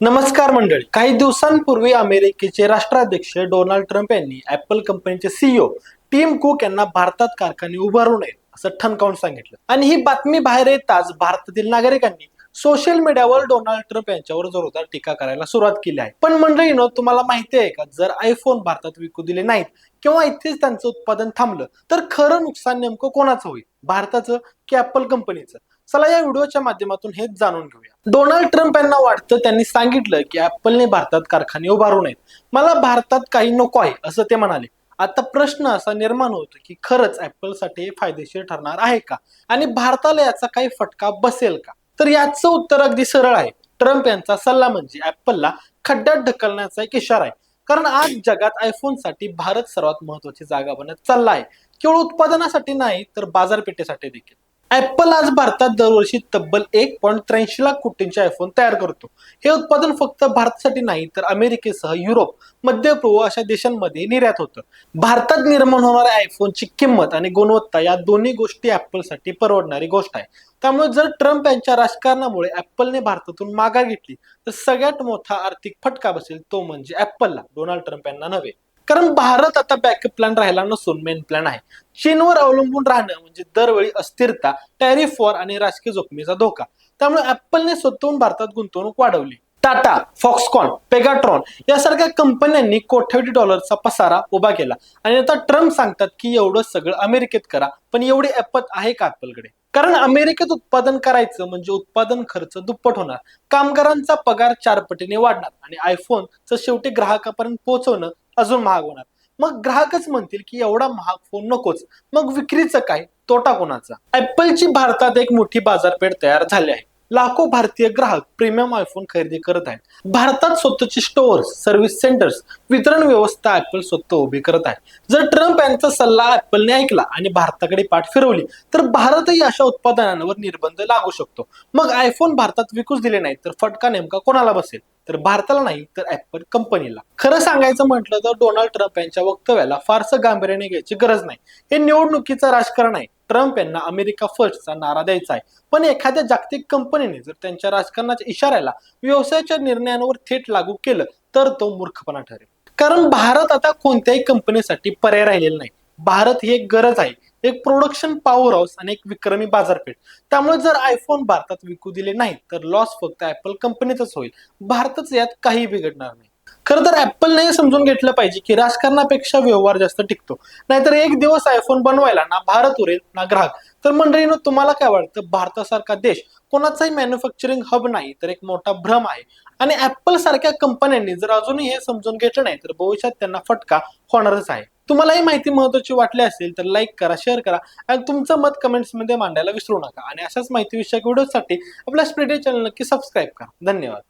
नमस्कार मंडळी. काही दिवसांपूर्वी अमेरिकेचे राष्ट्राध्यक्ष डोनाल्ड ट्रम्प यांनी ऍपल कंपनीचे सीईओ टीम कुक यांना भारतात कारखाने उभारू नयेत असं ठणकावून सांगितलं. आणि ही बातमी बाहेर येताच भारतातील नागरिकांनी सोशल मीडियावर डोनाल्ड ट्रम्प यांच्यावर जोरदार टीका करायला सुरुवात केली आहे. पण मंडळीनं तुम्हाला माहिती आहे का? जर आयफोन भारतात विकू दिले नाहीत किंवा इथेच त्यांचं उत्पादन थांबलं तर खरं नुकसान नेमकं कोणाचं होईल? भारताचं की ऍपल कंपनीचं चला या व्हिडिओच्या माध्यमातून हेच जाणून घेऊया. डोनाल्ड ट्रम्प यांना वाटतं त्यांनी सांगितलं की ऍपलने भारतात कारखाने उभारू नयेत. मला भारतात काही नको आहे असं ते म्हणाले. आता प्रश्न असा निर्माण होतो की खरंच ऍपलसाठी हे फायदेशीर ठरणार आहे का? आणि भारताला याचा काही फटका बसेल का? तर याचं उत्तर अगदी सरळ आहे. ट्रम्प यांचा सल्ला म्हणजे ऍपलला खड्ड्यात ढकलण्याचा एक इशारा आहे. कारण आज जगात आयफोनसाठी भारत सर्वात महत्वाची जागा बनत चालला आहे. केवळ उत्पादनासाठी नाही तर बाजारपेठेसाठी देखील. ऍपल आज भारतात दरवर्षी तब्बल एक पॉईंट त्र्याऐंशी लाख कोटींचे आयफोन तयार करतो. हे उत्पादन फक्त भारतासाठी नाही तर अमेरिकेसह युरोप मध्य पूर्व अशा देशांमध्ये निर्यात होतं. भारतात निर्माण होणाऱ्या आयफोनची किंमत आणि गुणवत्ता या दोन्ही गोष्टी ऍपलसाठी परवडणारी गोष्ट आहे. त्यामुळे जर ट्रम्प यांच्या राजकारणामुळे ऍपलने भारतातून माघार घेतली तर सगळ्यात मोठा आर्थिक फटका बसेल तो म्हणजे ऍपलला डोनाल्ड ट्रम्प यांना नव्हे. कारण भारत आता बॅकअप प्लॅन राहिला नसून मेन प्लॅन आहे. चीनवर अवलंबून राहणं म्हणजे दरवेळी अस्थिरता टॅरिफ वॉर आणि राजकीय जोखमीचा धोका. त्यामुळे ऍपलने स्वतःहून भारतात गुंतवणूक वाढवली. टाटा फॉक्सकॉन पेगाट्रॉन यासारख्या कंपन्यांनी कोट्यवधी डॉलरचा पसारा उभा केला. आणि आता ट्रम्प सांगतात की एवढं सगळं अमेरिकेत करा पण एवढी ऐपत आहे का ऍपलकडे कारण अमेरिकेत उत्पादन करायचं म्हणजे उत्पादन खर्च दुप्पट होणार. कामगारांचा पगार चार पटीने वाढणार आणि आयफोनचं शेवटी ग्राहकापर्यंत पोहोचवणं अजून महाग होणार. मग ग्राहकच म्हणतील की एवढा महाग फोन नकोच. मग विक्रीचं काय? तोटा कोणाचा? ऍपलची भारतात एक मोठी बाजारपेठ तयार झाली आहे. लाखो भारतीय ग्राहक प्रीमियम आयफोन खरेदी करत आहेत. भारतात स्वतःची स्टोअर्स सर्व्हिस सेंटर्स वितरण व्यवस्था ऍपल स्वतः उभी करत आहे. जर ट्रम्प यांचा सल्ला ऍपलने ऐकला आणि भारताकडे पाठ फिरवली तर भारतही अशा उत्पादनांवर निर्बंध लागू शकतो. मग आयफोन भारतात विकूच दिले नाही तर फटका नेमका कोणाला बसेल? तर भारताला नाही तर ऍपल कंपनीला खरं सांगायचं म्हटलं तर डोनाल्ड ट्रम्प यांच्या वक्तव्याला फारसं गांभीर्याने घ्यायची गरज नाही. हे निवडणुकीचं राजकारण आहे. ट्रम्प यांना अमेरिका फर्स्टचा नारा द्यायचा आहे. पण एखाद्या जागतिक कंपनीने जर त्यांच्या राजकारणाच्या इशाऱ्याला व्यवसायाच्या निर्णयांवर थेट लागू केलं तर तो मूर्खपणा ठरेल. कारण भारत आता कोणत्याही कंपनीसाठी पर्याय राहिलेला नाही. भारत ही एक गरज आहे. एक प्रोडक्शन पॉवर हाऊस आणि एक विक्रमी बाजारपेठ. त्यामुळे जर आयफोन भारतात विकू दिले नाही तर लॉस फक्त ऍपल कंपनीतच होईल. भारतच यात काही बिघडणार नाही. खरं तर ऍपलने समजून घेतलं पाहिजे की राजकारणापेक्षा व्यवहार जास्त टिकतो. नाहीतर एक दिवस आयफोन बनवायला ना भारत उरेल ना ग्राहक. तर मंडळीनं तुम्हाला काय वाटतं? भारतासारखा देश कोणाचाही मॅन्युफॅक्चरिंग हब नाही तर एक मोठा भ्रम आहे. आणि ऍपल सारख्या कंपन्यांनी जर अजूनही हे समजून घेतलं नाही तर भविष्यात त्यांना फटका होणारच आहे. तुम्हाला ही माहिती महत्वाची वाटली असेल तर लाईक करा शेअर करा आणि तुमचं मत कमेंट्समध्ये मांडायला विसरू नका. आणि अशाच माहितीविषयक व्हिडिओसाठी आपल्या स्प्रेडिओ चॅनल नक्की सबस्क्राईब करा. धन्यवाद.